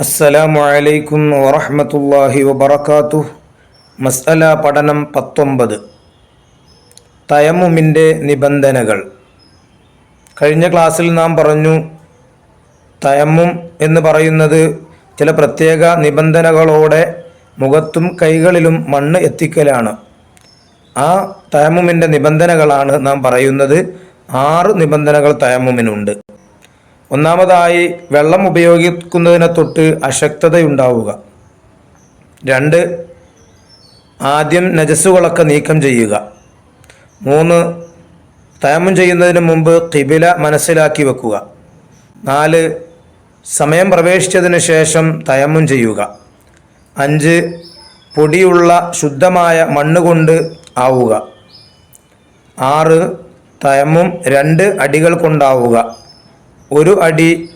അസ്സലാമു അലൈക്കും വറഹ്മത്തുള്ളാഹി വബറകാതുഹു. മസ്അല പഠനം പത്തൊമ്പത്. തയമ്മുമിന്റെ നിബന്ധനകൾ. കഴിഞ്ഞ ക്ലാസ്സിൽ നാം പറഞ്ഞു തയമ്മും എന്ന് പറയുന്നത് ചില പ്രത്യേക നിബന്ധനകളോടെ മുഖത്തും കൈകളിലും മണ്ണ് എത്തിക്കലാണ്. ആ തയമ്മുമിന്റെ നിബന്ധനകളാണ് നാം പറയുന്നത്. ആറ് നിബന്ധനകൾ തയമ്മുമിനുണ്ട്. ഒന്നാമതായി വെള്ളം ഉപയോഗിക്കുന്നതിനെ തൊട്ട് അശക്തതയുണ്ടാവുക. രണ്ട് ആദ്യം നജസ്സുകളൊക്കെ നീക്കം ചെയ്യുക. മൂന്ന് തയമം ചെയ്യുന്നതിന് മുമ്പ് കിബില മനസ്സിലാക്കി വെക്കുക. നാല് സമയം പ്രവേശിച്ചതിന് ശേഷം തയമ്മും ചെയ്യുക. അഞ്ച് പൊടിയുള്ള ശുദ്ധമായ മണ്ണ് കൊണ്ട് ആവുക. ആറ് തയമ്മും രണ്ട് അടികൾ കൊണ്ടാവുക. ഒരു അടി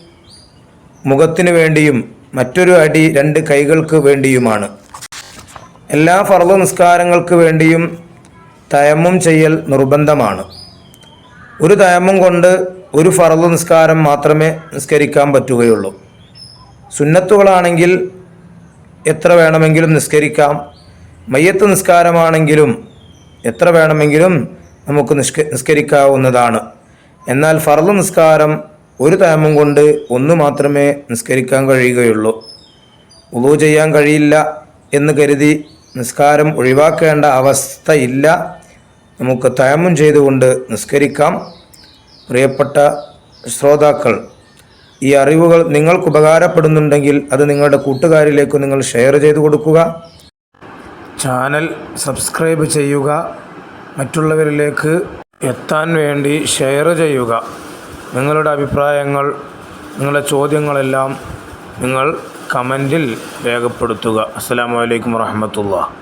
മുഖത്തിന് വേണ്ടിയും മറ്റൊരു അടി രണ്ട് കൈകൾക്ക് വേണ്ടിയുമാണ്. എല്ലാ ഫർദ് നിസ്കാരങ്ങൾക്ക് വേണ്ടിയും തയമ്മും ചെയ്യൽ നിർബന്ധമാണ്. ഒരു തയമ്മും കൊണ്ട് ഒരു ഫർദ് നിസ്കാരം മാത്രമേ നിസ്കരിക്കാൻ പറ്റുകയുള്ളൂ. സുന്നത്തുകളാണെങ്കിൽ എത്ര വേണമെങ്കിലും നിസ്കരിക്കാം. മയ്യത്ത് നിസ്കാരമാണെങ്കിലും എത്ര വേണമെങ്കിലും നമുക്ക് നിഷ്ക നിസ്കരിക്കാവുന്നതാണ്. എന്നാൽ ഫർദ് നിസ്കാരം ഒരു തയമം കൊണ്ട് ഒന്ന് മാത്രമേ നിസ്കരിക്കാൻ കഴിയുകയുള്ളൂ. ഉളു ചെയ്യാൻ കഴിയില്ല എന്ന് കരുതി നിസ്കാരം ഒഴിവാക്കേണ്ട അവസ്ഥയില്ല. നമുക്ക് തയമം ചെയ്തുകൊണ്ട് നിസ്കരിക്കാം. പ്രിയപ്പെട്ട ശ്രോതാക്കൾ ഈ അറിവുകൾ നിങ്ങൾക്ക് ഉപകാരപ്പെടുന്നുണ്ടെങ്കിൽ അത് നിങ്ങളുടെ കൂട്ടുകാരിലേക്ക് നിങ്ങൾ ഷെയർ ചെയ്തു കൊടുക്കുക. ചാനൽ സബ്സ്ക്രൈബ് ചെയ്യുക. മറ്റുള്ളവരിലേക്ക് എത്താൻ വേണ്ടി ഷെയർ ചെയ്യുക. നിങ്ങളുടെ അഭിപ്രായങ്ങൾ നിങ്ങളുടെ ചോദ്യങ്ങളെല്ലാം നിങ്ങൾ കമന്റിൽ രേഖപ്പെടുത്തുക. അസ്സാം വലൈക്കും വാഹമത്തുള്ള